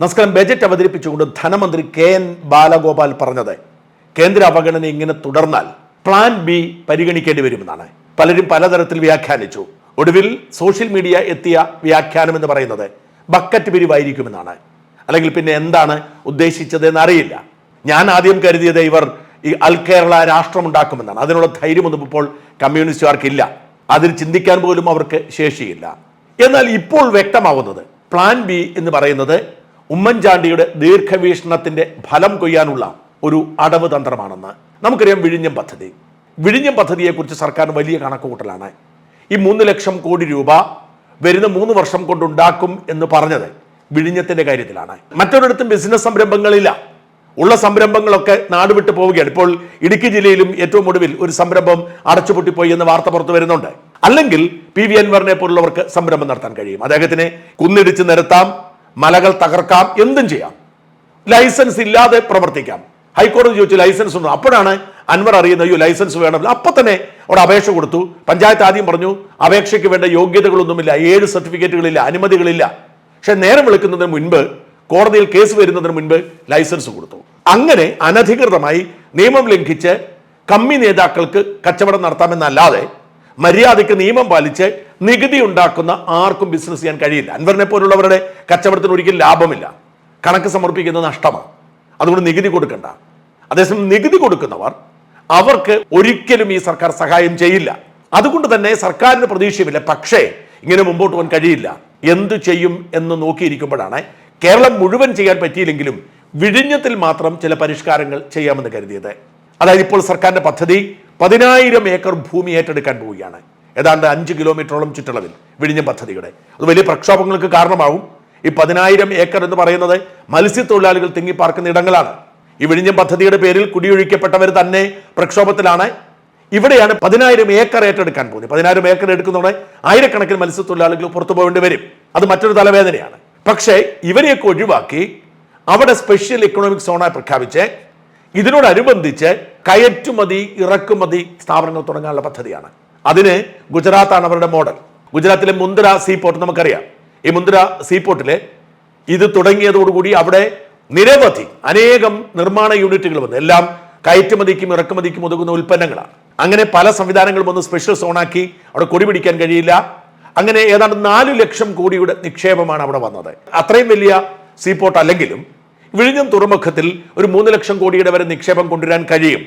നമസ്കാരം. ബജറ്റ് അവതരിപ്പിച്ചുകൊണ്ട് ധനമന്ത്രി കെ എൻ ബാലഗോപാൽ പറഞ്ഞത് കേന്ദ്ര അവഗണന ഇങ്ങനെ തുടർന്നാൽ പ്ലാൻ ബി പരിഗണിക്കേണ്ടി വരുമെന്നാണ്. പലരും പലതരത്തിൽ വ്യാഖ്യാനിച്ചു. ഒടുവിൽ സോഷ്യൽ മീഡിയ എത്തിയ വ്യാഖ്യാനം എന്ന് പറയുന്നത് ബക്കറ്റ് പിരിവായിരിക്കുമെന്നാണ്. അല്ലെങ്കിൽ പിന്നെ എന്താണ് ഉദ്ദേശിച്ചതെന്ന് അറിയില്ല. ഞാൻ ആദ്യം കരുതിയത് ഇവർ ഈ അൽ കേരള രാഷ്ട്രം ഉണ്ടാക്കുമെന്നാണ്. അതിനുള്ള ധൈര്യമൊന്നും ഇപ്പോൾ കമ്മ്യൂണിസ്റ്റുകാർക്കില്ല. അതിൽ ചിന്തിക്കാൻ പോലും അവർക്ക് ശേഷിയില്ല. എന്നാൽ ഇപ്പോൾ വ്യക്തമാവുന്നത് പ്ലാൻ ബി എന്ന് പറയുന്നത് ഉമ്മൻചാണ്ടിയുടെ ദീർഘവീക്ഷണത്തിന്റെ ഫലം കൊയ്യാനുള്ള ഒരു അടവ് തന്ത്രമാണെന്ന് നമുക്കറിയാം വിഴിഞ്ഞം പദ്ധതി. വിഴിഞ്ഞം പദ്ധതിയെക്കുറിച്ച് സർക്കാർ വലിയ കണക്കുകൂട്ടലാണ്. ഈ മൂന്ന് ലക്ഷം കോടി രൂപ വരുന്ന മൂന്ന് വർഷം കൊണ്ടുണ്ടാക്കും എന്ന് പറഞ്ഞത് വിഴിഞ്ഞത്തിന്റെ കാര്യത്തിലാണ്. മറ്റൊരിടത്തും ബിസിനസ് സംരംഭങ്ങളില്ല. ഉള്ള സംരംഭങ്ങളൊക്കെ നാട് വിട്ടു പോവുകയാണ്. ഇപ്പോൾ ഇടുക്കി ജില്ലയിലും ഏറ്റവും ഒടുവിൽ ഒരു സംരംഭം അടച്ചുപൊട്ടിപ്പോയി എന്ന വാർത്ത പുറത്തു വരുന്നുണ്ട്. അല്ലെങ്കിൽ പി വി അൻവറിനെ പോലുള്ളവർക്ക് സംരംഭം നടത്താൻ കഴിയും. അദ്ദേഹത്തിന് കുന്നിടിച്ച് നിരത്താം. മലകൾ തകർക്കാം എന്തും ചെയ്യാം. ലൈസൻസ് ഇല്ലാതെ പ്രവർത്തിക്കാം. ഹൈക്കോടതി ചോദിച്ചു ലൈസൻസ് ഉണ്ടോ? അപ്പോഴാണ് അൻവർ അറിയുന്നത് അയ്യോ ലൈസൻസ് വേണമല്ലോ. അപ്പൊ തന്നെ അവിടെ അപേക്ഷ കൊടുത്തു. പഞ്ചായത്ത് ആദ്യം പറഞ്ഞു അപേക്ഷയ്ക്ക് വേണ്ട യോഗ്യതകളൊന്നുമില്ല ഏഴ് സർട്ടിഫിക്കറ്റുകളില്ല അനുമതികളില്ല. പക്ഷെ നേരം വിളിക്കുന്നതിന് മുൻപ് കോടതിയിൽ കേസ് വരുന്നതിന് മുൻപ് ലൈസൻസ് കൊടുത്തു. അങ്ങനെ അനധികൃതമായി നിയമം ലംഘിച്ച് കമ്മി നേതാക്കൾക്ക് കച്ചവടം നടത്താമെന്നല്ലാതെ മര്യാദയ്ക്ക് നിയമം പാലിച്ച് നികുതി ഉണ്ടാക്കുന്ന ആർക്കും ബിസിനസ് ചെയ്യാൻ കഴിയില്ല. അൻവറിനെ പോലുള്ളവരുടെ കച്ചവടത്തിന് ഒരിക്കലും ലാഭമില്ല. കണക്ക് സമർപ്പിക്കുന്നത് നഷ്ടമാണ്. അതുകൊണ്ട് നികുതി കൊടുക്കണ്ട. അതേസമയം നികുതി കൊടുക്കുന്നവർ അവർക്ക് ഒരിക്കലും ഈ സർക്കാർ സഹായം ചെയ്യില്ല. അതുകൊണ്ട് തന്നെ സർക്കാരിന് പ്രതീക്ഷയുമില്ല. പക്ഷേ ഇങ്ങനെ മുമ്പോട്ട് പോകാൻ കഴിയില്ല. എന്തു ചെയ്യും എന്ന് നോക്കിയിരിക്കുമ്പോഴാണ് കേരളം മുഴുവൻ ചെയ്യാൻ പറ്റിയില്ലെങ്കിലും വിഴിഞ്ഞത്തിൽ മാത്രം ചില പരിഷ്കാരങ്ങൾ ചെയ്യാമെന്ന് കരുതിയത്. അതായത് ഇപ്പോൾ സർക്കാരിന്റെ പദ്ധതി പതിനായിരം ഏക്കർ ഭൂമി ഏറ്റെടുക്കാൻ പോവുകയാണ്. ഏതാണ്ട് അഞ്ച് കിലോമീറ്ററോളം ചുറ്റളവിൽ വിഴിഞ്ഞം പദ്ധതിയുടെ. അത് വലിയ പ്രക്ഷോഭങ്ങൾക്ക് കാരണമാവും. ഈ പതിനായിരം ഏക്കർ എന്ന് പറയുന്നത് മത്സ്യത്തൊഴിലാളികൾ തിങ്ങിപ്പാർക്കുന്ന ഇടങ്ങളാണ്. ഈ വിഴിഞ്ഞം പദ്ധതിയുടെ പേരിൽ കുടിയൊഴിക്കപ്പെട്ടവർ തന്നെ പ്രക്ഷോഭത്തിലാണ്. ഇവിടെയാണ് പതിനായിരം ഏക്കർ ഏറ്റെടുക്കാൻ പോകുന്നത്. പതിനായിരം ഏക്കർ എടുക്കുന്നതോടെ ആയിരക്കണക്കിന് മത്സ്യത്തൊഴിലാളികൾ പുറത്തു പോകേണ്ടി വരും. അത് മറ്റൊരു തലവേദനയാണ്. പക്ഷേ ഇവരെയൊക്കെ ഒഴിവാക്കി അവിടെ സ്പെഷ്യൽ ഇക്കണോമിക് സോണായി പ്രഖ്യാപിച്ച് ഇതിനോടനുബന്ധിച്ച് കയറ്റുമതി ഇറക്കുമതി സ്ഥാപനങ്ങൾ തുടങ്ങാനുള്ള പദ്ധതിയാണ്. അതിന് ഗുജറാത്താണ് അവരുടെ മോഡൽ. ഗുജറാത്തിലെ മുന്ദ്ര സീ പോർട്ട് നമുക്കറിയാം. ഈ മുന്ദ്ര സീ പോർട്ടിലെ ഇത് തുടങ്ങിയതോടുകൂടി അവിടെ നിരവധി അനേകം നിർമ്മാണ യൂണിറ്റുകൾ വന്നു. എല്ലാം കയറ്റുമതിക്കും ഇറക്കുമതിക്കും ഒതുങ്ങുന്ന ഉൽപ്പന്നങ്ങളാണ്. അങ്ങനെ പല സംവിധാനങ്ങളും ഒന്ന് സ്പെഷ്യൽ സോണാക്കി അവിടെ കൊടി പിടിക്കാൻ കഴിയില്ല. അങ്ങനെ ഏതാണ്ട് നാല് ലക്ഷം കോടിയുടെ നിക്ഷേപമാണ് അവിടെ വന്നത്. അത്രയും വലിയ സീപോർട്ട് അല്ലെങ്കിലും വിഴിഞ്ഞം തുറമുഖത്തിൽ ഒരു മൂന്ന് ലക്ഷം കോടിയുടെ വരെ നിക്ഷേപം കൊണ്ടുവരാൻ കഴിയും.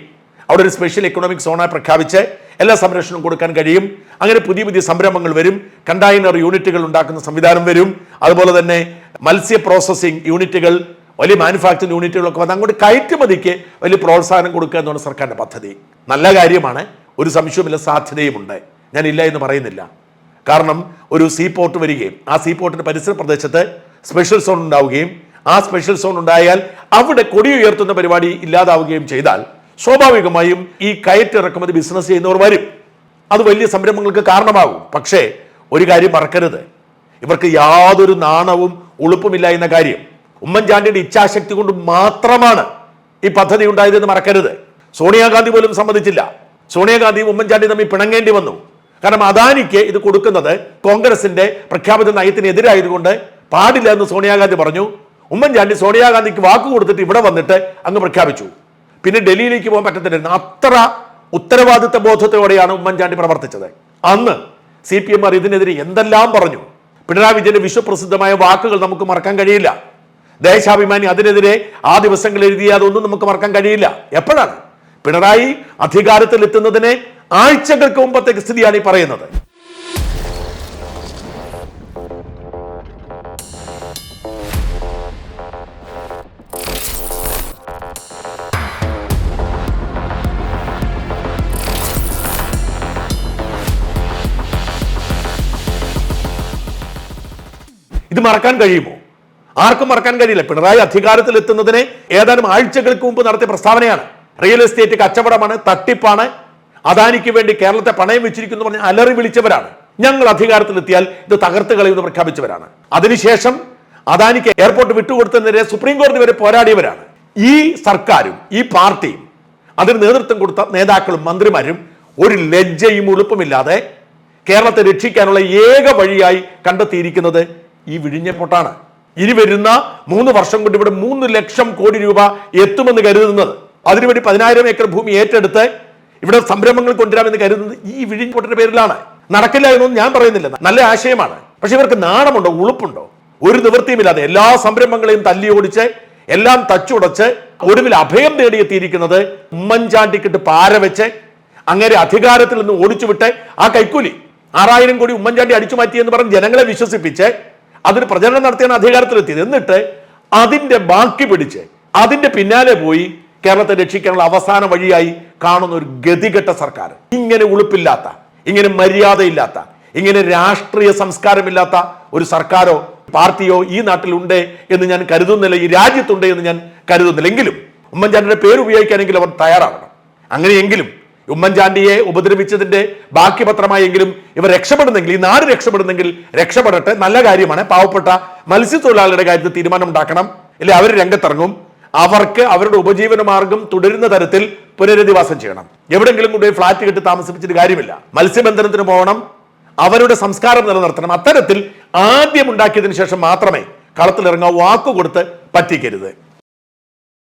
അവിടെ ഒരു സ്പെഷ്യൽ എക്കണോമിക് സോണായി പ്രഖ്യാപിച്ച് എല്ലാ സംരക്ഷണവും കൊടുക്കാൻ കഴിയും. അങ്ങനെ പുതിയ പുതിയ സംരംഭങ്ങൾ വരും. കണ്ടെയ്നർ യൂണിറ്റുകൾ ഉണ്ടാക്കുന്ന സംവിധാനം വരും. അതുപോലെ തന്നെ മത്സ്യ പ്രോസസ്സിംഗ് യൂണിറ്റുകൾ വലിയ മാനുഫാക്ചറിംഗ് യൂണിറ്റുകളൊക്കെ വന്ന് അങ്ങോട്ട് കയറ്റുമതിക്ക് വലിയ പ്രോത്സാഹനം കൊടുക്കുക എന്നാണ് സർക്കാരിന്റെ പദ്ധതി. നല്ല കാര്യമാണ്. ഒരു സംശയമില്ല സാധ്യതയുമുണ്ട്. ഞാൻ ഇല്ല എന്ന് പറയുന്നില്ല. കാരണം ഒരു സീ പോർട്ട് വരികയും ആ സീ പോർട്ടിന്റെ പരിസര പ്രദേശത്ത് സ്പെഷ്യൽ സോൺ ഉണ്ടാവുകയും ആ സ്പെഷ്യൽ സോൺ ഉണ്ടായാൽ അവിടെ കൊടി ഉയർത്തുന്ന പരിപാടി ഇല്ലാതാവുകയും ചെയ്താൽ സ്വാഭാവികമായും ഈ കയറ്റിറക്കുമതി ബിസിനസ് ചെയ്യുന്നവർ വരും. അത് വലിയ സംരംഭങ്ങൾക്ക് കാരണമാകും. പക്ഷേ ഒരു കാര്യം മറക്കരുത്. ഇവർക്ക് യാതൊരു നാണവും ഉളുപ്പുമില്ല എന്ന കാര്യം. ഉമ്മൻചാണ്ടിയുടെ ഇച്ഛാശക്തി കൊണ്ട് മാത്രമാണ് ഈ പദ്ധതി ഉണ്ടായതെന്ന് മറക്കരുത്. സോണിയാഗാന്ധി പോലും സമ്മതിച്ചില്ല. സോണിയാഗാന്ധിയും ഉമ്മൻചാണ്ടി തമ്മിൽ പിണങ്ങേണ്ടി വന്നു. കാരണം അദാനിക്ക് ഇത് കൊടുക്കുന്നത് കോൺഗ്രസിന്റെ പ്രഖ്യാപിത നയത്തിനെതിരായതുകൊണ്ട് പാടില്ല എന്ന് സോണിയാഗാന്ധി പറഞ്ഞു. ഉമ്മൻചാണ്ടി സോണിയാഗാന്ധിക്ക് വാക്ക് കൊടുത്തിട്ട് ഇവിടെ വന്നിട്ട് അങ്ങ് പ്രഖ്യാപിച്ചു. പിന്നെ ഡൽഹിയിലേക്ക് പോകാൻ പറ്റത്തില്ലായിരുന്നു. അത്ര ഉത്തരവാദിത്ത ബോധത്തോടെയാണ് ഉമ്മൻചാണ്ടി പ്രവർത്തിച്ചത്. അന്ന് സി പി എം ഇതിനെതിരെ എന്തെല്ലാം പറഞ്ഞു? പിണറായി വിജയന്റെ വിശ്വപ്രസിദ്ധമായ വാക്കുകൾ നമുക്ക് മറക്കാൻ കഴിയില്ല. ദേശാഭിമാനി അതിനെതിരെ ആ ദിവസങ്ങളിൽ എഴുതിയ അതൊന്നും നമുക്ക് മറക്കാൻ കഴിയില്ല. എപ്പോഴാണ്? പിണറായി അധികാരത്തിൽ എത്തുന്നതിനെ ആഴ്ചകൾക്ക് മുമ്പത്തെ സ്ഥിതിയാണ് ഈ പറയുന്നത്. ഇത് മറക്കാൻ കഴിയുമോ? ആർക്കും മറക്കാൻ കഴിയില്ല. പിണറായി അധികാരത്തിൽ എത്തുന്നതിന് ഏതാനും ആഴ്ചകൾക്ക് മുമ്പ് നടത്തിയ പ്രസ്താവനയാണ്. റിയൽ എസ്റ്റേറ്റ് കച്ചവടമാണ് തട്ടിപ്പാണ്. അദാനിക്ക് വേണ്ടി കേരളത്തെ പണയം വെച്ചിരിക്കുന്നു പറഞ്ഞ് അലറി വിളിച്ചവരാണ്. ഞങ്ങൾ അധികാരത്തിലെത്തിയാൽ ഇത് തകർത്ത് കളയുമെന്ന് പ്രഖ്യാപിച്ചവരാണ്. അതിനുശേഷം അദാനിക്ക് എയർപോർട്ട് വിട്ടുകൊടുത്തതിനെതിരെ സുപ്രീം കോടതി വരെ പോരാടിയവരാണ്. ഈ സർക്കാരും ഈ പാർട്ടിയും അതിന് നേതൃത്വം കൊടുത്ത നേതാക്കളും മന്ത്രിമാരും ഒരു ലജ്ജയും ഉളുപ്പുമില്ലാതെ കേരളത്തെ രക്ഷിക്കാനുള്ള ഏക വഴിയായി കണ്ടെത്തിയിരിക്കുന്നത് ഈ വിഴിഞ്ഞപ്പൊട്ടാണ് ഇനി വരുന്ന മൂന്ന് വർഷം കൊണ്ട് ഇവിടെ മൂന്ന് ലക്ഷം കോടി രൂപ എത്തുമെന്ന് കരുതുന്നത്. അതിനുവേണ്ടി പതിനായിരം ഏക്കർ ഭൂമി ഏറ്റെടുത്ത് ഇവിടെ സംരംഭങ്ങൾ കൊണ്ടുവരാമെന്ന് കരുതുന്നത് ഈ വിഴിഞ്ഞോട്ടിന്റെ പേരിലാണ്. നടക്കില്ല എന്നൊന്നും ഞാൻ പറയുന്നില്ല. നല്ല ആശയമാണ്. പക്ഷെ ഇവർക്ക് നാണമുണ്ടോ? ഉളുപ്പുണ്ടോ? ഒരു നിവൃത്തിയുമില്ലാതെ എല്ലാ സംരംഭങ്ങളെയും തല്ലി ഓടിച്ച് എല്ലാം തച്ചുടച്ച് ഒടുവിൽ അഭയം തേടിയെത്തിയിരിക്കുന്നത് ഉമ്മൻചാണ്ടിക്കിട്ട് പാര വെച്ച് അങ്ങനെ അധികാരത്തിൽ നിന്ന് ഓടിച്ചുവിട്ട് ആ കൈക്കൂലി ആറായിരം കോടി ഉമ്മൻചാണ്ടി അടിച്ചു മാറ്റി എന്ന് പറഞ്ഞ് ജനങ്ങളെ വിശ്വസിപ്പിച്ച് അതിന് പ്രചരണം നടത്തിയാണ് അധികാരത്തിലെത്തിയത്. എന്നിട്ട് അതിന്റെ ബാക്കി പിടിച്ച് അതിന്റെ പിന്നാലെ പോയി കേരളത്തെ രക്ഷിക്കാനുള്ള അവസാന വഴിയായി കാണുന്ന ഒരു ഗതികെട്ട സർക്കാർ. ഇങ്ങനെ ഉളുപ്പില്ലാത്ത ഇങ്ങനെ മര്യാദയില്ലാത്ത ഇങ്ങനെ രാഷ്ട്രീയ സംസ്കാരമില്ലാത്ത ഒരു സർക്കാരോ പാർട്ടിയോ ഈ നാട്ടിലുണ്ട് എന്ന് ഞാൻ കരുതുന്നില്ല ഈ രാജ്യത്തുണ്ട് എന്ന് ഞാൻ കരുതുന്നില്ല. എങ്കിലും ഉമ്മൻചാണ്ടിയുടെ പേര് ഉപയോഗിക്കാനെങ്കിലും അവർ തയ്യാറാവണം. അങ്ങനെയെങ്കിലും ഉമ്മൻചാണ്ടിയെ ഉപദ്രവിച്ചതിന്റെ ബാക്കി പത്രമായെങ്കിലും ഇവർ രക്ഷപ്പെടുന്നെങ്കിൽ ഈ നാട് രക്ഷപ്പെടുന്നെങ്കിൽ രക്ഷപ്പെടട്ടെ നല്ല കാര്യമാണ്. പാവപ്പെട്ട മത്സ്യത്തൊഴിലാളികളുടെ കാര്യത്തിൽ തീരുമാനം ഉണ്ടാക്കണം ഇല്ല അവർ രംഗത്തിറങ്ങും. അവർക്ക് അവരുടെ ഉപജീവന മാർഗം തുടരുന്ന തരത്തിൽ പുനരധിവാസം ചെയ്യണം. എവിടെങ്കിലും കൊണ്ടുപോയി ഫ്ലാറ്റ് കെട്ടി താമസിപ്പിച്ചിട്ട് കാര്യമില്ല. മത്സ്യബന്ധനത്തിന് പോകണം. അവരുടെ സംസ്കാരം നിലനിർത്തണം. അത്തരത്തിൽ ആദ്യം ഉണ്ടാക്കിയതിനു ശേഷം മാത്രമേ കളത്തിലിറങ്ങാൻ വാക്ക് കൊടുത്ത് പറ്റിക്കരുത്.